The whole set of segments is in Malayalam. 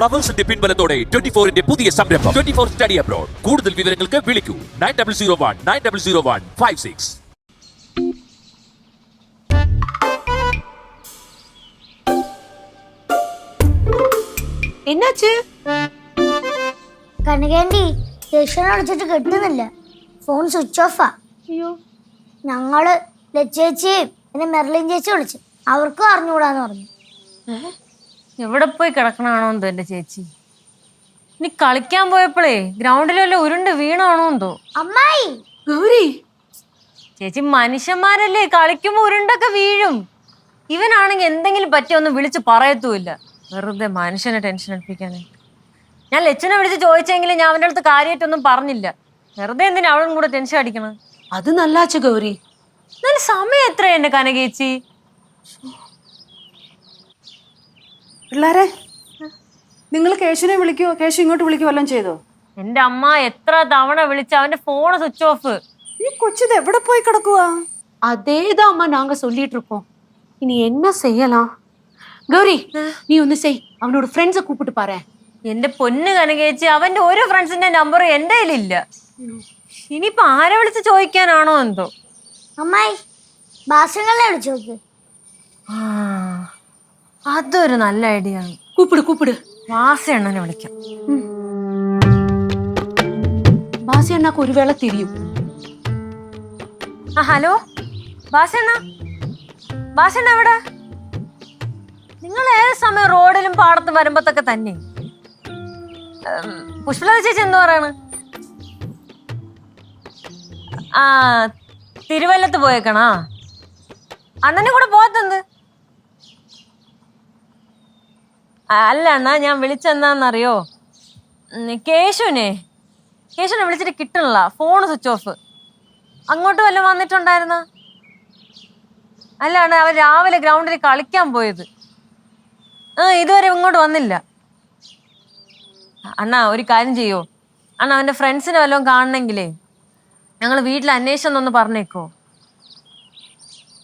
ഫ്ലവേഴ്സിന്റെ പിൻബലത്തോടെ ട്വന്റി ഫോറിന്റെ പുതിയ സംരംഭം. ട്വന്റി ഫോർ സ്റ്റഡി അബ്രോഡ് കൂടുതൽ വിവരങ്ങൾക്ക് വിളിക്കൂ. Nine double zero one nine double zero one five six കിട്ടുന്നില്ല. ഫോൺ സ്വിച്ച് ഓഫാ അയ്യോ. ഞങ്ങൾ ലച്ചേച്ചിയും പിന്നെ മെർലിൻ ചേച്ചി വിളിച്ചു. അവർക്കും അറിഞ്ഞുകൂടാന്ന് പറഞ്ഞു. എവിടെ പോയി കിടക്കണാണോ എന്തോ എന്റെ ചേച്ചി? ഇനി കളിക്കാൻ പോയപ്പോഴേ ഗ്രൗണ്ടിലല്ല ഉരുണ്ട് വീണാണോ എന്തോ? അമ്മായി! ഗൗരി! ചേച്ചി മനുഷ്യന്മാരല്ലേ? കളിക്കുമ്പോ ഉരുണ്ടൊക്കെ വീഴും. ഇവനാണെങ്കിൽ എന്തെങ്കിലും പറ്റിയൊന്നും വിളിച്ച് പറയത്തുമില്ല. വെറുതെ മനുഷ്യനെ ടെൻഷൻ എടുപ്പിക്കാനേ ഞാൻ ലച്ചനെ വിളിച്ച് ചോദിച്ചെങ്കിലും ഞാൻ അവന്റെ അടുത്ത് കാര്യമായിട്ടൊന്നും പറഞ്ഞില്ല. വെറുതെ എന്തിനാ അവളും കൂടെ ടെൻഷൻ അടിക്കണം? അത് നല്ലാച്ച ഗൗരി. നല്ല സമയം എത്രയാ എന്റെ കനകേച്ചി? പിള്ളേരെ നിങ്ങൾ കേശുവിനെ വിളിക്കുവോ കേശു ഇങ്ങോട്ട് വിളിക്കുവോ വല്ലതും ചെയ്തോ എന്റെ അമ്മ എത്ര തവണ വിളിച്ച അവന്റെ ഫോൺ സ്വിച്ച് ഓഫ് ഈ കൊച്ചിത് എവിടെ പോയി കിടക്കുവാ அதேதான் அம்மா நாங்க சொல்லிட்டு இருக்கோம் இனி என்ன செய்யலாம் கௌரி நீ ஒண்ணு செய் அவனோட ஃப்ரெண்ட்ஸை கூப்பிட்டு பாரு എന്റെ പൊന്ന് കനകേച്ചി അവന്റെ ഒരു ഫ്രണ്ട്സിന്റെ നമ്പർ എന്റെ കയ്യിലില്ല ഇനിയിപ്പൊ ആരെ വിളിച്ച് ചോദിക്കാനാണോ എന്തോ അമ്മായി ഭാഷങ്ങളെ വിളിച്ചു നോക്ക് ആ, അതൊരു നല്ല ഐഡിയ ആണ്. കൂപ്പിട് കൂപ്പിട്. വാസിയണ്ണനെ വിളിക്കാം. വാസി ഒരു വേള തിരിയും. ആ ഹലോ? വാസിയണ്ണ? വാസിയണ്ണ എവിടെ? നിങ്ങൾ ഏത് സമയം റോഡിലും പാടത്തും വരുമ്പത്തൊക്കെ തന്നെ? പുഷ്പല ചേച്ചി എന്തു പറയാണ്? ആ തിരുവല്ലത്ത് പോയേക്കണാ? അണ്ണനും കൂടെ പോകത്തെന്ത് അല്ല അണ്ണാ ഞാൻ വിളിച്ചെന്താന്നറിയോ? കേശുവിനെ. കേശുവിനെ വിളിച്ചിട്ട് കിട്ടണില്ല. Phone switch off. അങ്ങോട്ട് വല്ലതും വന്നിട്ടുണ്ടായിരുന്ന? അല്ലാണ് അവൻ രാവിലെ ഗ്രൗണ്ടിൽ കളിക്കാൻ പോയത്. ആ ഇതുവരെ ഇങ്ങോട്ട് വന്നില്ല. അണ്ണാ ഒരു കാര്യം ചെയ്യോ? അണ്ണാ അവന്റെ ഫ്രണ്ട്സിനെ വല്ലതും കാണണമെങ്കിലേ ഞങ്ങൾ വീട്ടിൽ അന്വേഷണം പറഞ്ഞേക്കോ?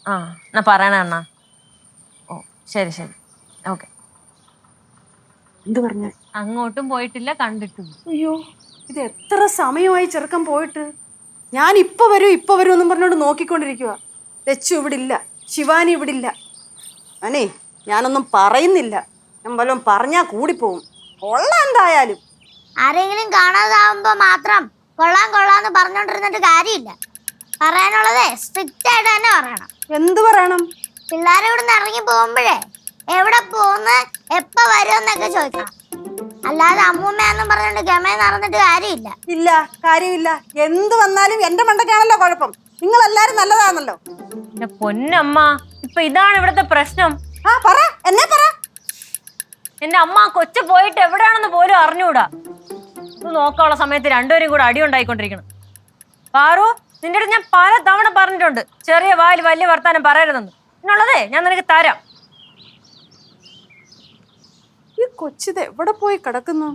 ആ എന്നാ പറയണേ അണ്ണാ. ഓ ശരി ശരി. ഓക്കെ. എന്ത് പറഞ്ഞു? അങ്ങോട്ടും പോയിട്ടില്ല കണ്ടിട്ടും. അയ്യോ ഇത് എത്ര സമയമായി ചെറുക്കം പോയിട്ട്? ഞാൻ ഇപ്പൊ വരും ഇപ്പൊ വരും എന്നും പറഞ്ഞോണ്ട് നോക്കിക്കൊണ്ടിരിക്കുക ലച്ചു ഇവിടെ ഇല്ല ശിവാനി ഇവിടെ ഇല്ല അനേ ഞാനൊന്നും പറയുന്നില്ല. ഞാൻ വല്ലതും പറഞ്ഞാ കൂടിപ്പോവും. കൊള്ളാം എന്തായാലും. ആരെങ്കിലും കാണാതാവുമ്പോ മാത്രം കൊള്ളാം കൊള്ളാന്ന് പറഞ്ഞോണ്ടിരുന്നിട്ട് കാര്യമില്ല. പറയാനുള്ളതേ സ്ട്രിക്റ്റ് ആയിട്ട് തന്നെ പറയണം. എന്ത് പറയണം? പിള്ളേരെ ഇവിടെ നിന്ന് ഇറങ്ങി പോകുമ്പോഴേ എവിടെ പോന്ന് എപ്പ വരുമെന്നൊക്കെ ചോദിക്കണം അല്ലാതെ അമ്മൂമ്മയെന്നും പറഞ്ഞിട്ട് ഗമയെ നടന്നിട്ട് കാര്യമില്ല. ഇല്ല കാര്യമില്ല. എന്ത് വന്നാലും എന്റെ മണ്ടക്കാണല്ലോ കുഴപ്പം. നിങ്ങൾ എല്ലാരും നല്ലതാണല്ലോ. എന്റെ പൊന്നമ്മ ഇപ്പൊ ഇതാണ് ഇവിടുത്തെ പ്രശ്നം. ആ പറ. എന്നെ പറ. എന്റെ അമ്മ കൊച്ചു പോയിട്ട് എവിടെയാണെന്ന് പോലും അറിഞ്ഞൂടാ. ഇത് നോക്കാനുള്ള സമയത്ത് രണ്ടുപേരും കൂടെ അടി ഉണ്ടായിക്കൊണ്ടിരിക്കണം പാറു നിന്റെ അടുത്ത് ഞാൻ പല തവണ പറഞ്ഞിട്ടുണ്ട്. ചെറിയ വായിൽ വലിയ വർത്താനം പറയരുതെന്ന്. എന്നുള്ളതേ ഞാൻ നിനക്ക് തരാം. ഈ കൊച്ചിത് എവിടെ പോയി കിടക്കുന്നു?